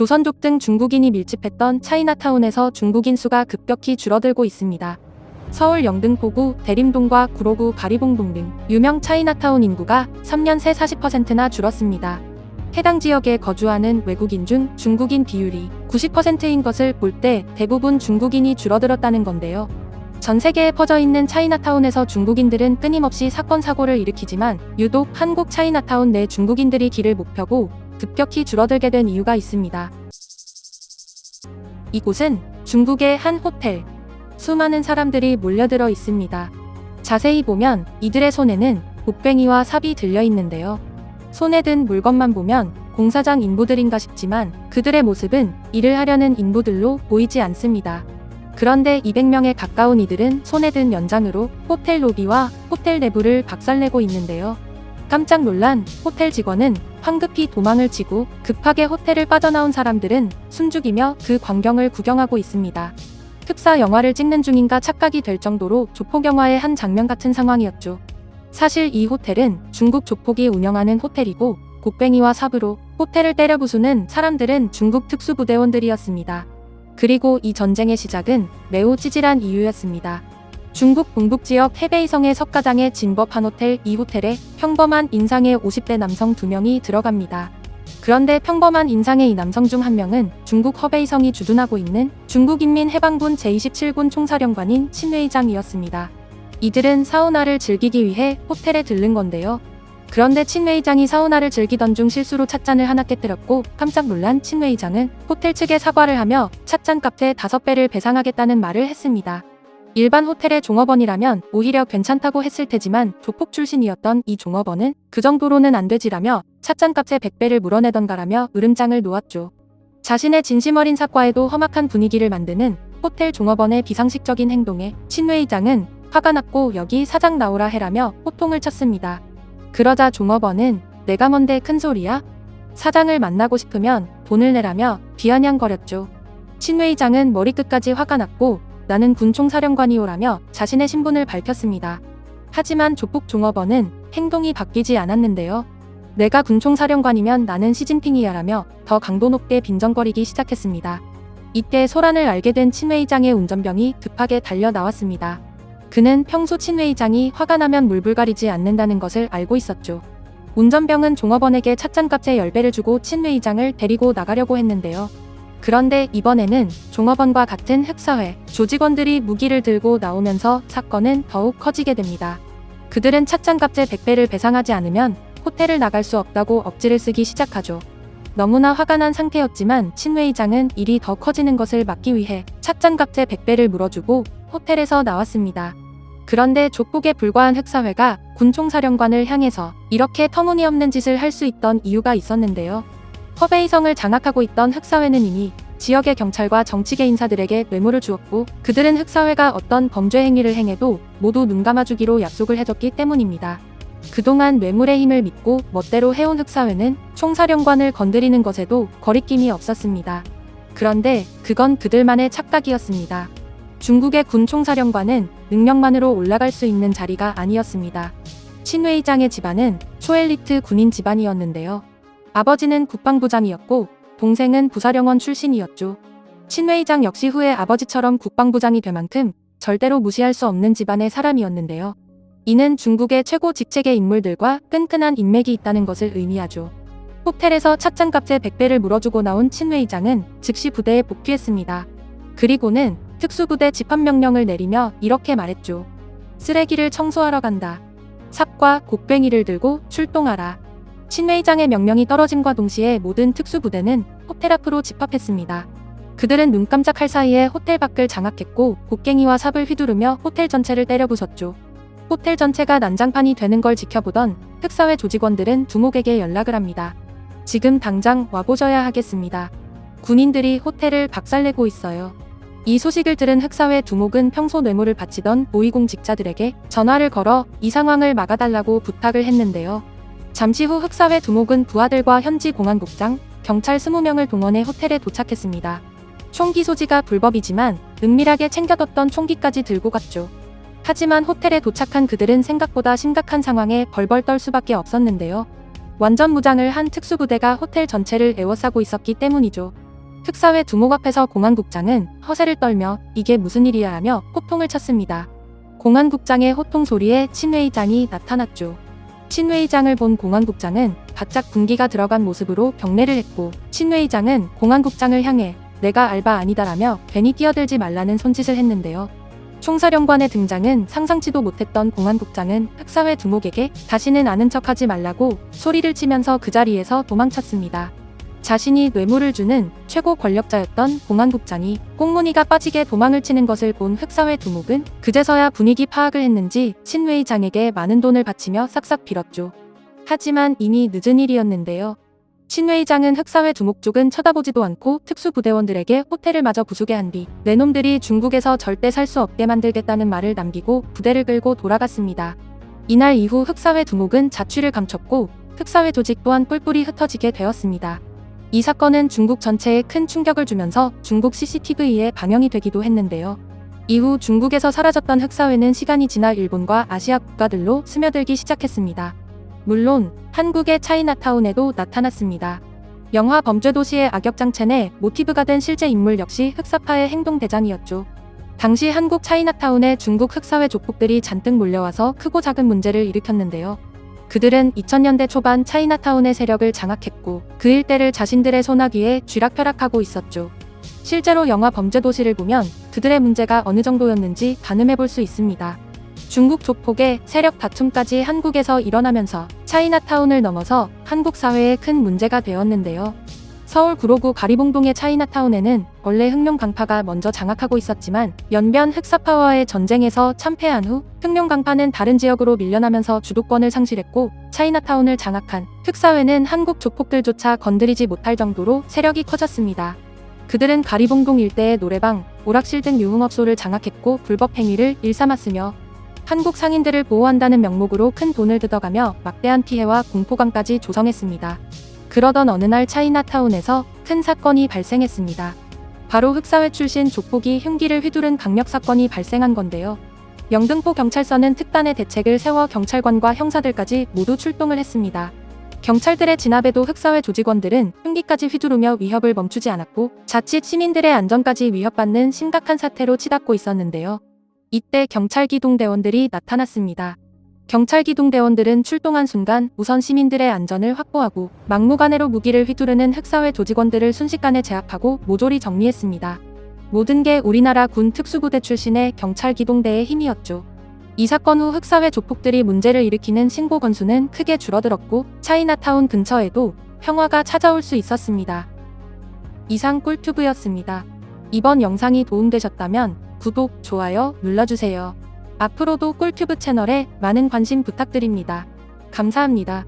조선족 등 중국인이 밀집했던 차이나타운에서 중국인 수가 급격히 줄어들고 있습니다. 서울 영등포구, 대림동과 구로구, 가리봉동 등 유명 차이나타운 인구가 3년 새 40%나 줄었습니다. 해당 지역에 거주하는 외국인 중 중국인 비율이 90%인 것을 볼 때 대부분 중국인이 줄어들었다는 건데요. 전 세계에 퍼져 있는 차이나타운에서 중국인들은 끊임없이 사건 사고를 일으키지만 유독 한국 차이나타운 내 중국인들이 길을 못 펴고 급격히 줄어들게 된 이유가 있습니다. 이곳은 중국의 한 호텔. 수많은 사람들이 몰려들어 있습니다. 자세히 보면 이들의 손에는 곡괭이와 삽이 들려 있는데요. 손에 든 물건만 보면 공사장 인부들인가 싶지만 그들의 모습은 일을 하려는 인부들로 보이지 않습니다. 그런데 200명에 가까운 이들은 손에 든 연장으로 호텔 로비와 호텔 내부를 박살내고 있는데요. 깜짝 놀란 호텔 직원은 황급히 도망을 치고 급하게 호텔을 빠져나온 사람들은 숨죽이며 그 광경을 구경하고 있습니다. 흡사 영화를 찍는 중인가 착각이 될 정도로 조폭 영화의 한 장면 같은 상황이었죠. 사실 이 호텔은 중국 조폭이 운영하는 호텔이고 곡괭이와 삽으로 호텔을 때려 부수는 사람들은 중국 특수부대원들이었습니다. 그리고 이 전쟁의 시작은 매우 찌질한 이유였습니다. 중국 동북 지역 해베이성의 석가장에 진법한 호텔 이 호텔에 평범한 인상의 50대 남성 2명이 들어갑니다. 그런데 평범한 인상의 이 남성 중 한 명은 중국 허베이성이 주둔하고 있는 중국인민해방군 제27군 총사령관인 친웨이장이었습니다. 이들은 사우나를 즐기기 위해 호텔에 들른 건데요. 그런데 친웨이장이 사우나를 즐기던 중 실수로 찻잔을 하나 깨뜨렸고 깜짝 놀란 친웨이장은 호텔 측에 사과를 하며 찻잔 값의 5배를 배상하겠다는 말을 했습니다. 일반 호텔의 종업원이라면 오히려 괜찮다고 했을 테지만 조폭 출신이었던 이 종업원은 그 정도로는 안 되지라며 찻잔 값의 100배를 물어내던가라며 으름장을 놓았죠. 자신의 진심 어린 사과에도 험악한 분위기를 만드는 호텔 종업원의 비상식적인 행동에 친웨이장은 화가 났고 여기 사장 나오라 해라며 호통을 쳤습니다. 그러자 종업원은 내가 뭔데 큰 소리야? 사장을 만나고 싶으면 돈을 내라며 비아냥거렸죠. 친웨이장은 머리끝까지 화가 났고 나는 군총사령관이오라며 자신의 신분을 밝혔습니다. 하지만 조폭 종업원은 행동이 바뀌지 않았는데요. 내가 군총사령관이면 나는 시진핑이야라며 더 강도 높게 빈정거리기 시작했습니다. 이때 소란을 알게 된 친웨이장의 운전병이 급하게 달려 나왔습니다. 그는 평소 친웨이장이 화가 나면 물불 가리지 않는다는 것을 알고 있었죠. 운전병은 종업원에게 찻잔값의 10배를 주고 친웨이장을 데리고 나가려고 했는데요. 그런데 이번에는 종업원과 같은 흑사회 조직원들이 무기를 들고 나오면서 사건은 더욱 커지게 됩니다. 그들은 찻잔값의 100배를 배상하지 않으면 호텔을 나갈 수 없다고 억지를 쓰기 시작하죠. 너무나 화가 난 상태였지만 친웨이장은 일이 더 커지는 것을 막기 위해 찻잔값의 100배를 물어주고 호텔에서 나왔습니다. 그런데 족복에 불과한 흑사회가 군총사령관을 향해서 이렇게 터무니없는 짓을 할 수 있던 이유가 있었는데요. 허베이성을 장악하고 있던 흑사회는 이미 지역의 경찰과 정치계 인사들에게 뇌물을 주었고 그들은 흑사회가 어떤 범죄 행위를 행해도 모두 눈 감아주기로 약속을 해줬기 때문입니다. 그동안 뇌물의 힘을 믿고 멋대로 해온 흑사회는 총사령관을 건드리는 것에도 거리낌이 없었습니다. 그런데 그건 그들만의 착각이었습니다. 중국의 군 총사령관은 능력만으로 올라갈 수 있는 자리가 아니었습니다. 친웨이장의 집안은 초엘리트 군인 집안이었는데요. 아버지는 국방부장이었고 동생은 부사령원 출신이었죠. 친웨이장 역시 후에 아버지처럼 국방부장이 될 만큼 절대로 무시할 수 없는 집안의 사람이었는데요. 이는 중국의 최고 직책의 인물들과 끈끈한 인맥이 있다는 것을 의미하죠. 호텔에서 찻잔값의 100배를 물어주고 나온 친웨이장은 즉시 부대에 복귀했습니다. 그리고는 특수부대 집합명령을 내리며 이렇게 말했죠. 쓰레기를 청소하러 간다. 삽과 곡괭이를 들고 출동하라. 친웨이장의 명령이 떨어짐과 동시에 모든 특수부대는 호텔 앞으로 집합했습니다. 그들은 눈 깜짝할 사이에 호텔 밖을 장악했고 곡괭이와 삽을 휘두르며 호텔 전체를 때려 부쉈죠. 호텔 전체가 난장판이 되는 걸 지켜보던 흑사회 조직원들은 두목에게 연락을 합니다. 지금 당장 와보셔야 하겠습니다. 군인들이 호텔을 박살내고 있어요. 이 소식을 들은 흑사회 두목은 평소 뇌물을 바치던 고위공직자들에게 전화를 걸어 이 상황을 막아달라고 부탁을 했는데요. 잠시 후 흑사회 두목은 부하들과 현지 공안국장, 경찰 20명을 동원해 호텔에 도착했습니다. 총기 소지가 불법이지만 은밀하게 챙겨뒀던 총기까지 들고 갔죠. 하지만 호텔에 도착한 그들은 생각보다 심각한 상황에 벌벌 떨 수밖에 없었는데요. 완전 무장을 한 특수부대가 호텔 전체를 에워싸고 있었기 때문이죠. 흑사회 두목 앞에서 공안국장은 허세를 떨며 이게 무슨 일이야 하며 호통을 쳤습니다. 공안국장의 호통 소리에 친회의장이 나타났죠. 친회의장을 본 공안국장은 바짝 군기가 들어간 모습으로 경례를 했고 친회의장은 공안국장을 향해 내가 알바 아니다라며 괜히 뛰어들지 말라는 손짓을 했는데요. 총사령관의 등장은 상상치도 못했던 공안국장은 흑사회 두목에게 다시는 아는 척하지 말라고 소리를 치면서 그 자리에서 도망쳤습니다. 자신이 뇌물을 주는 최고 권력자였던 공안국장이 꽁무니가 빠지게 도망을 치는 것을 본 흑사회 두목은 그제서야 분위기 파악을 했는지 친회의장에게 많은 돈을 바치며 싹싹 빌었죠. 하지만 이미 늦은 일이었는데요. 친회의장은 흑사회 두목 쪽은 쳐다보지도 않고 특수부대원들에게 호텔을 마저 부수게 한 뒤 내놈들이 중국에서 절대 살 수 없게 만들겠다는 말을 남기고 부대를 끌고 돌아갔습니다. 이날 이후 흑사회 두목은 자취를 감췄고 흑사회 조직 또한 뿔뿔이 흩어지게 되었습니다. 이 사건은 중국 전체에 큰 충격을 주면서 중국 CCTV에 방영이 되기도 했는데요. 이후 중국에서 사라졌던 흑사회는 시간이 지나 일본과 아시아 국가들로 스며들기 시작했습니다. 물론 한국의 차이나타운에도 나타났습니다. 영화 범죄도시의 악역장첸의 모티브가 된 실제 인물 역시 흑사파의 행동대장이었죠. 당시 한국 차이나타운에 중국 흑사회 조폭들이 잔뜩 몰려와서 크고 작은 문제를 일으켰는데요. 그들은 2000년대 초반 차이나타운의 세력을 장악했고 그 일대를 자신들의 손아귀에 쥐락펴락하고 있었죠. 실제로 영화 범죄도시를 보면 그들의 문제가 어느 정도였는지 가늠해 볼 수 있습니다. 중국 조폭의 세력 다툼까지 한국에서 일어나면서 차이나타운을 넘어서 한국 사회에 큰 문제가 되었는데요. 서울 구로구 가리봉동의 차이나타운에는 원래 흑룡 강파가 먼저 장악하고 있었지만 연변 흑사파와의 전쟁에서 참패한 후 흑룡 강파는 다른 지역으로 밀려나면서 주도권을 상실했고 차이나타운을 장악한 흑사회는 한국 조폭들조차 건드리지 못할 정도로 세력이 커졌습니다. 그들은 가리봉동 일대의 노래방, 오락실 등 유흥업소를 장악했고 불법 행위를 일삼았으며 한국 상인들을 보호한다는 명목으로 큰 돈을 뜯어가며 막대한 피해와 공포감까지 조성했습니다. 그러던 어느 날 차이나타운에서 큰 사건이 발생했습니다. 바로 흑사회 출신 조폭이 흉기를 휘두른 강력 사건이 발생한 건데요. 영등포 경찰서는 특단의 대책을 세워 경찰관과 형사들까지 모두 출동을 했습니다. 경찰들의 진압에도 흑사회 조직원들은 흉기까지 휘두르며 위협을 멈추지 않았고 자칫 시민들의 안전까지 위협받는 심각한 사태로 치닫고 있었는데요. 이때 경찰 기동대원들이 나타났습니다. 경찰 기동대원들은 출동한 순간 우선 시민들의 안전을 확보하고 막무가내로 무기를 휘두르는 흑사회 조직원들을 순식간에 제압하고 모조리 정리했습니다. 모든 게 우리나라 군 특수부대 출신의 경찰 기동대의 힘이었죠. 이 사건 후 흑사회 조폭들이 문제를 일으키는 신고 건수는 크게 줄어들었고 차이나타운 근처에도 평화가 찾아올 수 있었습니다. 이상 꿀튜브였습니다. 이번 영상이 도움되셨다면 구독, 좋아요 눌러주세요. 앞으로도 꿀튜브 채널에 많은 관심 부탁드립니다. 감사합니다.